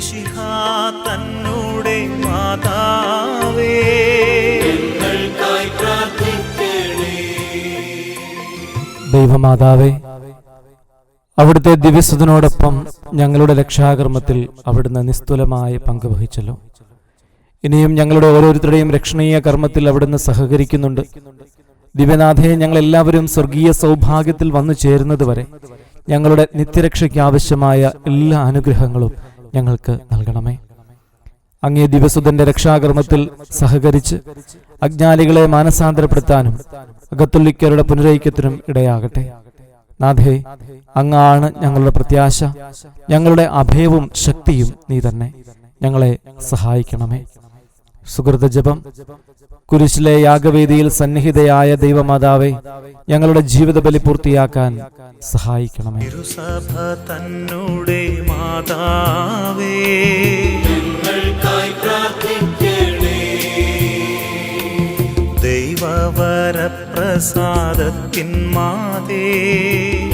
മിശിഹ തന്നോടെ മാതാവേ. ദൈവമാതാവേ അവിടുത്തെ ദിവ്യസുതനോടൊപ്പം ഞങ്ങളുടെ രക്ഷാകർമ്മത്തിൽ അവിടുന്ന് നിസ്തുലമായി പങ്കുവഹിച്ചല്ലോ ഇനിയും ഞങ്ങളുടെ ഓരോരുത്തരുടെയും രക്ഷണീയ കർമ്മത്തിൽ അവിടുന്ന് സഹകരിക്കുന്നുണ്ട്. ദിവ്യനാഥയെ ഞങ്ങൾ എല്ലാവരും സ്വർഗീയ സൗഭാഗ്യത്തിൽ വന്നു ചേരുന്നതുവരെ ഞങ്ങളുടെ നിത്യരക്ഷയ്ക്ക് ആവശ്യമായ എല്ലാ അനുഗ്രഹങ്ങളും ഞങ്ങൾക്ക് നൽകണമേ. അങ്ങേ ദിവസുതന്റെ രക്ഷാകർമ്മത്തിൽ സഹകരിച്ച് അജ്ഞാനികളെ മാനസാന്തരപ്പെടുത്താനും അകത്തുള്ളിക്കരുടെ പുനരൈക്യത്തിനും ഇടയാകട്ടെ. നാഥേ അങ്ങാണ് ഞങ്ങളുടെ പ്രത്യാശ. ഞങ്ങളുടെ അഭയവും ശക്തിയും നീ തന്നെ. ഞങ്ങളെ സഹായിക്കണമേ. സുഹൃത ജപം കുരിശിലെ യാഗവേദിയിൽ സന്നിഹിതയായ ദൈവമാതാവെ ഞങ്ങളുടെ ജീവിത ബലി പൂർത്തിയാക്കാൻ സഹായിക്കണമേ. തിരുസഭ തന്നോടെ മാതാവേ. ദൈവവരപ്രസാദത്തിൻ മാതേ.